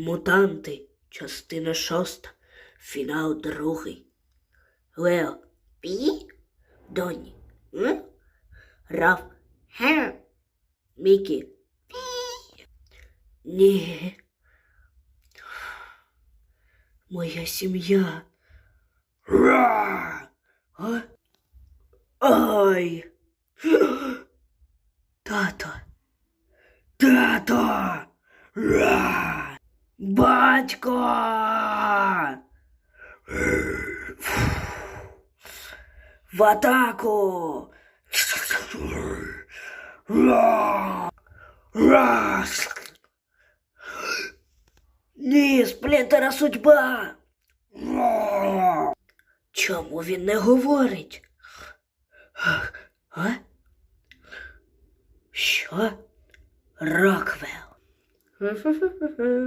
Мутанти, частина шоста, фінал другий. Лео, пі? Доні, м? Раф, ге? Мікі, пі? Ні. Моя сім'я. Ра! А? Ай! Тато! Тато! Ра! Батько! В атаку! Ні, сплінтера судьба! Чому він не говорить? А? Що? Роквелл.